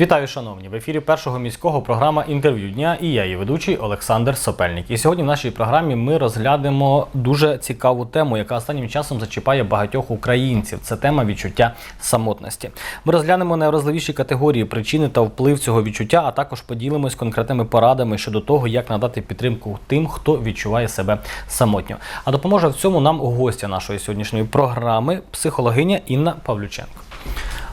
Вітаю, шановні! В ефірі першого міського програма інтерв'ю дня і я, її ведучий Олександр Сопельник. І сьогодні в нашій програмі ми розглянемо дуже цікаву тему, яка останнім часом зачіпає багатьох українців. Це тема відчуття самотності. Ми розглянемо найвразливіші категорії причини та вплив цього відчуття, а також поділимось конкретними порадами щодо того, як надати підтримку тим, хто відчуває себе самотньо. А допоможе в цьому нам гостя нашої сьогоднішньої програми, психологиня Інна Павлюченко.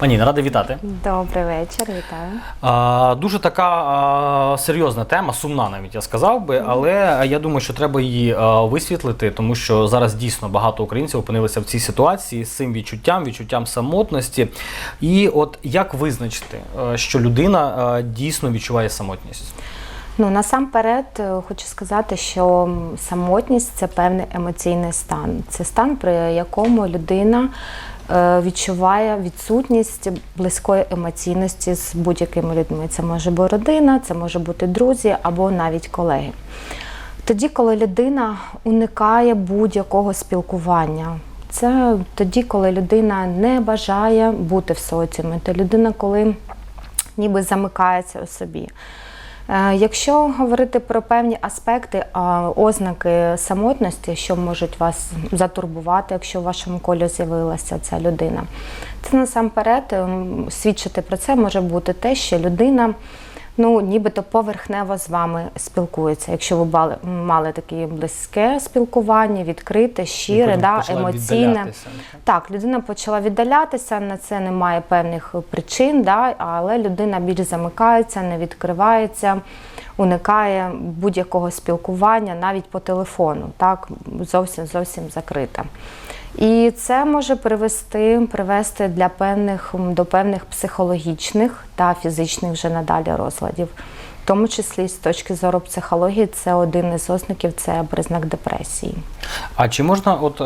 Пані, радий вітати. Добрий вечір, вітаю. А, дуже така а, серйозна тема, сумна навіть я сказав би, але я думаю, що треба її а, висвітлити, тому що зараз дійсно багато українців опинилися в цій ситуації з цим відчуттям, відчуттям самотності. І от як визначити, що людина а, дійсно відчуває самотність? Ну насамперед е, хочу сказати, що самотність це певний емоційний стан. Це стан, при якому людина відчуває відсутність близької емоційності з будь-якими людьми. Це може бути родина, це може бути друзі або навіть колеги. Тоді, коли людина уникає будь-якого спілкування. Це тоді, коли людина не бажає бути в соціумі, то людина, коли ніби замикається у собі. Е, Якщо говорити про певні аспекти, а, ознаки самотності, що можуть вас затурбувати, якщо в вашому колі з'явилася ця людина, це насамперед ем, свідчити про це може бути те, що людина. Ну, нібито поверхнево з вами спілкується. Якщо ви бали- мали таке близьке спілкування, відкрите, щире, да, емоційне. Так, людина почала віддалятися, на це немає певних причин, да, але людина більш замикається, не відкривається, уникає будь-якого спілкування, навіть по телефону, так, зовсім зовсім закрита. І це може привести, привести для певних, до певних психологічних та фізичних вже надалі розладів. В тому числі з точки зору психології, це один із ознаків, це признак депресії. А чи можна от е,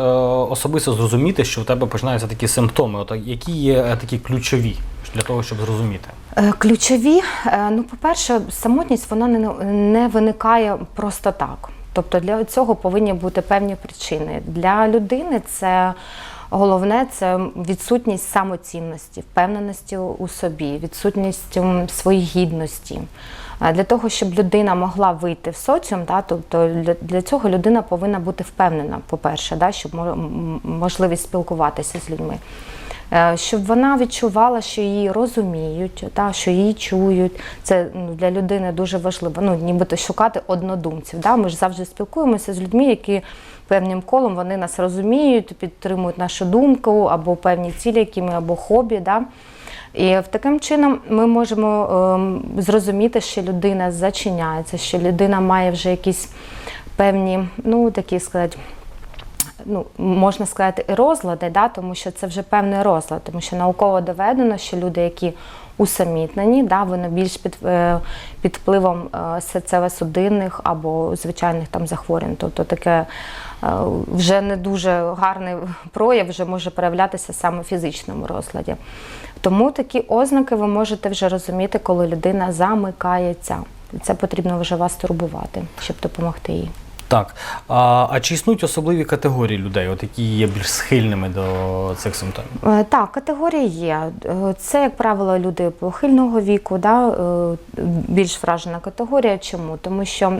особисто зрозуміти, що в тебе починаються такі симптоми? От які є е, такі ключові для того, щоб зрозуміти? Е, Ключові, е, ну, по-перше, самотність вона не, не виникає просто так. Тобто для цього повинні бути певні причини. Для людини це головне це відсутність самоцінності, впевненості у собі, відсутність м, своєї гідності. Для того, щоб людина могла вийти в соціум, да, тобто для, цього людина повинна бути впевнена, по-перше, да, щоб мо- можливість спілкуватися з людьми. Е, Щоб вона відчувала, що її розуміють, та, що її чують. Це ну, для людини дуже важливо. Ну, нібито шукати однодумців. Да? Ми ж завжди спілкуємося з людьми, які певним колом вони нас розуміють, підтримують нашу думку або певні цілі, які ми або хобі. Да? І таким чином ми можемо ем, зрозуміти, що людина зачиняється, що людина має вже якісь певні, ну такі сказати, ну, можна сказати, і розлади, да, тому що це вже певний розлад, тому що науково доведено, що люди, які усамітнені, да, вони більш під, е, під впливом е, серцево-судинних або звичайних там захворювань. Тобто таке е, вже не дуже гарний прояв вже може проявлятися саме в фізичному розладі. Тому такі ознаки ви можете вже розуміти, коли людина замикається. Це потрібно вже вас турбувати, щоб допомогти їй. Так. А, а чи існують особливі категорії людей, от які є більш схильними до цих симптомів? Е, Так, категорії є. Е, Це, як правило, люди похильного віку, да, е, більш вражена категорія. Чому? Тому що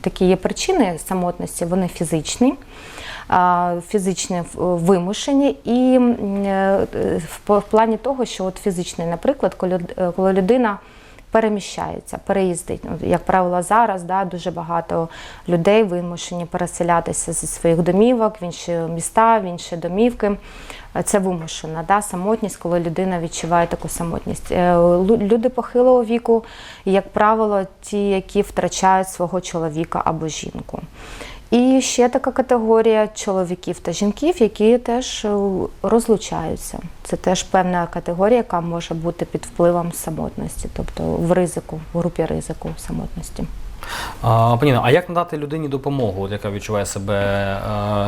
такі є причини самотності, вони фізичні, фізичні вимушені, і в плані того, що от фізичний, наприклад, коли людина переміщається, переїздить. Ну, Як правило, зараз да, дуже багато людей вимушені переселятися зі своїх домівок в інші міста, в інші домівки. Е, Це вимушена да, самотність, коли людина відчуває таку самотність. Е, Люди похилого віку, як правило, ті, які втрачають свого чоловіка або жінку. І ще така категорія чоловіків та жінків, які теж е, розлучаються. Це теж певна категорія, яка може бути під впливом самотності, тобто в ризику, в групі ризику самотності. А, пані, а як надати людині допомогу, яка відчуває себе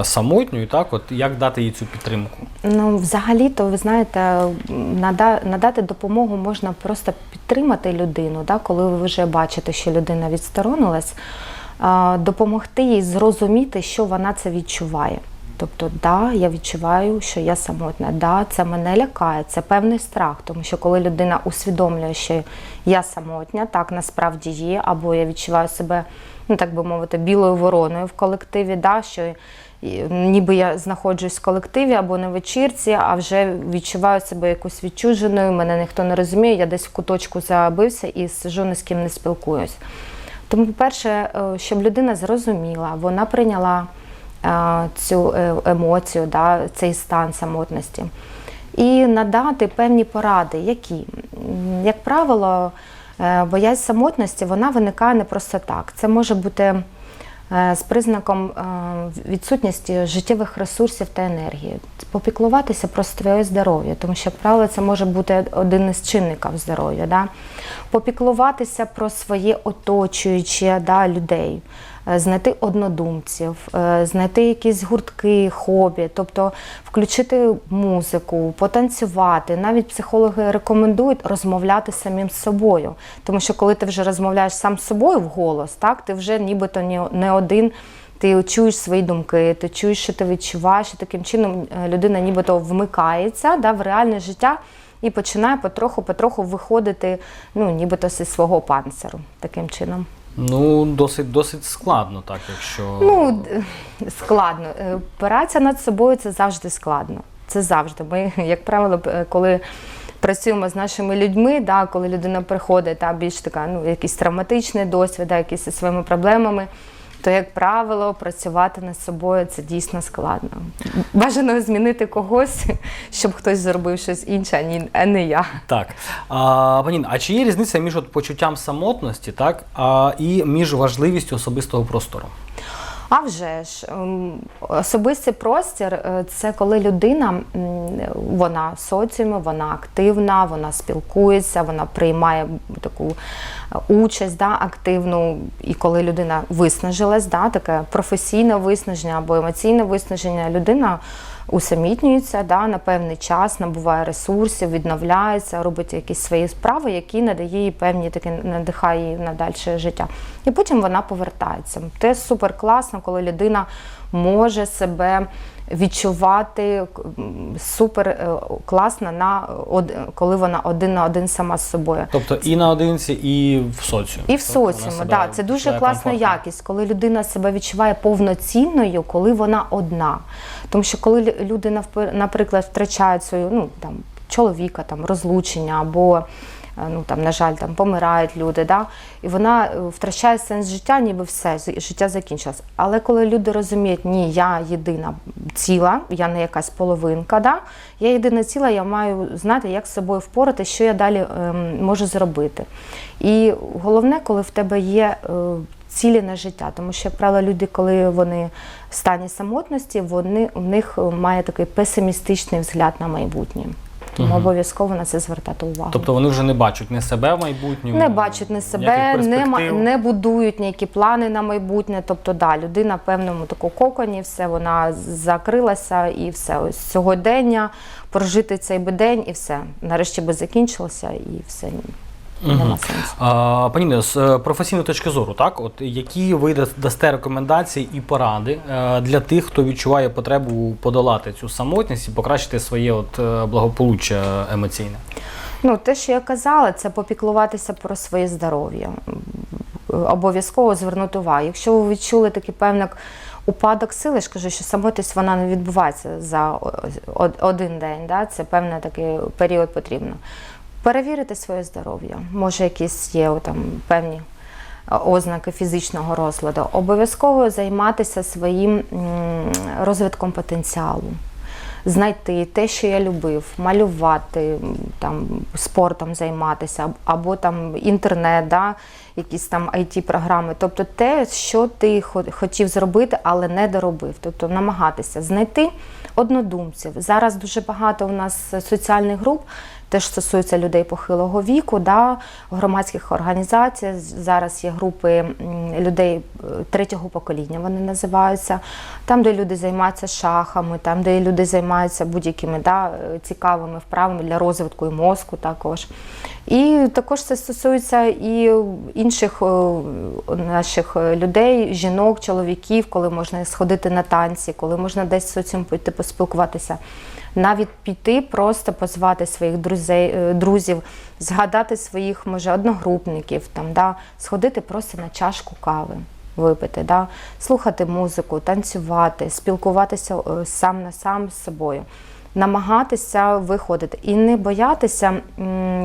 е, самотньою, так? От як дати їй цю підтримку? Ну, взагалі-то, ви знаєте, нада- надати допомогу можна просто підтримати людину, да, коли ви вже бачите, що людина відсторонилась, допомогти їй зрозуміти, що вона це відчуває. Тобто, да, я відчуваю, що я самотна, да, це мене лякає, це певний страх, тому що коли людина усвідомлює, що я самотня, так насправді є, або я відчуваю себе, ну так би мовити, білою вороною в колективі, да, що ніби я знаходжусь в колективі або на вечірці, а вже відчуваю себе якось відчуженою, мене ніхто не розуміє, я десь в куточку забився і сижу, ні з ким не спілкуюсь. Тому, по-перше, е, щоб людина зрозуміла, вона прийняла е, цю е, емоцію, да, цей стан самотності. І надати певні поради, які, як правило, боязнь самотності вона виникає не просто так. Це може бути з признаком е, відсутності життєвих ресурсів та енергії. Попіклуватися про своє здоров'я, тому що, як правило, це може бути один із чинників здоров'я. Да? Попіклуватися про своє оточуюче да, людей, е, знайти однодумців, е, знайти якісь гуртки, хобі, тобто включити музику, потанцювати. Навіть психологи рекомендують розмовляти самим з собою. Тому що коли ти вже розмовляєш сам з собою вголос, так, ти вже нібито не- не один. Ти чуєш свої думки, ти чуєш, що ти відчуваєш, і таким чином е, людина нібито вмикається да, в реальне життя і починає потроху-потроху виходити, ну, нібито зі свого панциру таким чином. Ну, досить досить складно, так, якщо. Ну, складно. Е, над собою це завжди складно. Це завжди. Ми, як правило, коли працюємо з нашими людьми, да, коли людина приходить, та більш така, ну, якийсь травматичний досвід, да, якісь зі своїми проблемами. То, як правило, працювати над собою це дійсно складно. Бажано змінити когось, щоб хтось зробив щось інше, а не я. Так. А, Панін, а чи є різниця між от почуттям самотності, так, а, і між важливістю особистого простору? А вже ж ем, особистий простір е, це коли людина вона в соціумі, вона активна, вона спілкується, вона приймає таку е, участь да, активну. І коли людина виснажилась, да, таке професійне виснаження або емоційне виснаження, людина усамітнюється да, на певний час, набуває ресурсів, відновляється, робить якісь свої справи, які надає їй певні такі надихає її на дальше життя. І потім вона повертається. Це супер класно, коли людина може себе відчувати супер е, класно на од- коли вона один на один сама з собою. Тобто і наодинці, і в соціумі. І в Тобто соціумі, да, це дуже класна комфортно. якість, коли людина себе відчуває повноцінною, коли вона одна. Тому що коли лю- люди, наприклад, втрачають свою ну, там, чоловіка, там, розлучення або. Е, Ну там, на жаль, там помирають люди, да? і вона е, втрачає сенс життя, ніби все, життя закінчилось. Але коли люди розуміють, ні, я єдина ціла, я не якась половинка, да? я єдина ціла, я маю знати, як з собою впорати, що я далі ем, можу зробити. І головне, коли в тебе є е, цілі на життя, тому що, як правило, люди, коли вони в стані самотності, вони у них е, має такий песимістичний взгляд на майбутнє. Тому обов'язково на це звертати увагу. Тобто вони вже не бачать не себе в майбутньому. Не бачать не себе, не, не будують ніякі плани на майбутнє. Тобто, да, людина в певному такому коконі, все вона закрилася і все. Ось сьогодення прожити цей би день і все. Нарешті би закінчилося і все. Нема сенсу. А, пані Інно, з е, професійної точки зору, так, от які ви дасте рекомендації і поради е, для тих, хто відчуває потребу подолати цю самотність і покращити своє от е, благополуччя емоційне? Ну, те, що я казала, це попіклуватися про своє здоров'я. Обов'язково звернути увагу. Якщо ви відчули такий певний упадок сили, я ж кажу, що самотність вона не відбувається за один день. Да? Це певний такий період потрібно. Перевірити своє здоров'я. Може, якісь є там, певні е, ознаки фізичного розладу. Обов'язково займатися своїм розвитком потенціалу знайти те, що я любив, малювати, там, спортом займатися, або там інтернет, да, якісь там IT-програми. Тобто те, що ти хотів зробити, але не доробив. Тобто намагатися знайти однодумців. Зараз дуже багато у нас соціальних груп, теж стосується людей похилого віку, да, громадських організацій. Зараз є групи людей е, третього покоління, вони називаються. Там, де люди займаються шахами, там, де люди займаються будь-якими да, е, цікавими вправами для розвитку і мозку також. І також це стосується і інших е, наших людей, жінок, чоловіків, коли можна сходити на танці, коли можна десь в соціум піти поспілкуватися. Навіть піти, просто позвати своїх друзей, е, друзів, згадати своїх, може, одногрупників, там, да, сходити просто на чашку кави, випити, да, слухати музику, танцювати, спілкуватися е, сам на сам з собою намагатися виходити і не боятися,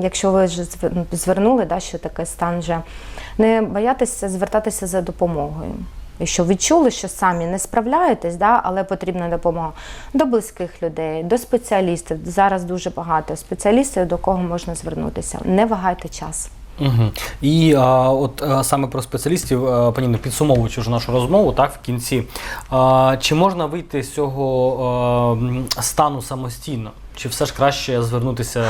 якщо ви вже звернули, да, що таке стан вже, не боятися звертатися за допомогою. Якщо відчули, що самі не справляєтесь, да, але потрібна допомога до близьких людей, до спеціалістів. Зараз дуже багато спеціалістів, до кого можна звернутися. Не вагайте час. Угу. І а, от а, саме про спеціалістів, а, пані Інно, підсумовуючи вже нашу розмову, так в кінці. А, чи можна вийти з цього а, стану самостійно? Чи все ж краще звернутися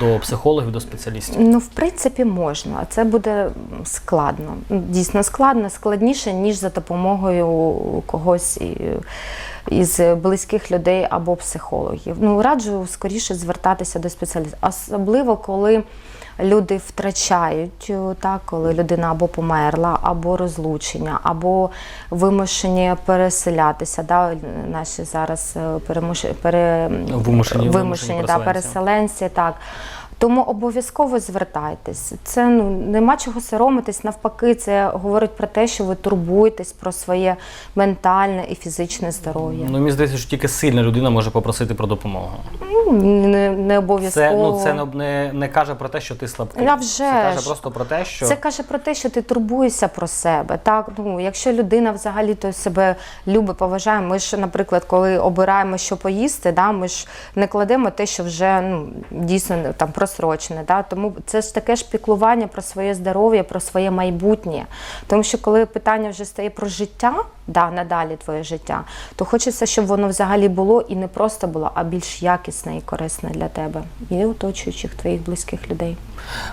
до психологів, до спеціалістів? Ну, в принципі, можна. а Це буде складно. Дійсно складно, складніше, ніж за допомогою когось із близьких людей або психологів. Ну, раджу скоріше звертатися до спеціалістів, особливо коли. Люди втрачають так, коли людина або померла, або розлучення, або вимушені переселятися. Да, наші зараз е, перемуш... пере... Вимушені- вимушені вимушені да, переселенці. Так. Тому обов'язково звертайтесь. Це ну нема чого соромитись. Навпаки, це говорить про те, що ви турбуєтесь про своє ментальне і фізичне здоров'я. Ну, мені здається, що тільки сильна людина може попросити про допомогу. Ну, не, не обов'язково. Це, ну, це не, не, каже про те, що ти слабкий. А вже Це каже просто про те, що Це каже про те, що ти турбуєшся про себе. Так, ну якщо людина взагалі то себе любить, поважає. Ми ж, наприклад, коли обираємо, що поїсти, да, ми ж не кладемо те, що вже ну дійсно там просрочене. Да? Тому це ж таке ж піклування про своє здоров'я, про своє майбутнє. Тому що коли питання вже стає про життя, да, надалі твоє життя, то хочеться, щоб воно взагалі було і не просто було, а більш якісне і корисне для тебе і оточуючих твоїх близьких людей.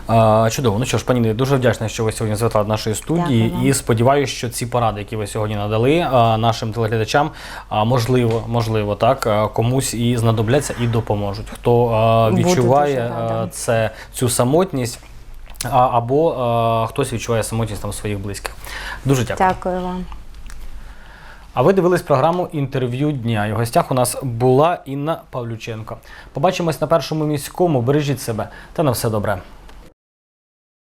А, чудово. Ну що ж, пані, дуже вдячний, що ви сьогодні завітали до нашої студії. Дякую. І сподіваюся, що ці поради, які ви сьогодні надали нашим телеглядачам, а, можливо, можливо, так комусь і знадобляться і допоможуть. Хто відчуває рада. це цю самотність. Або а, хтось відчуває самотність там своїх близьких. Дуже дякую. Дякую вам. А ви дивились програму інтерв'ю дня. І в гостях у нас була Інна Павлюченко. Побачимось на першому міському. Бережіть себе та на все добре.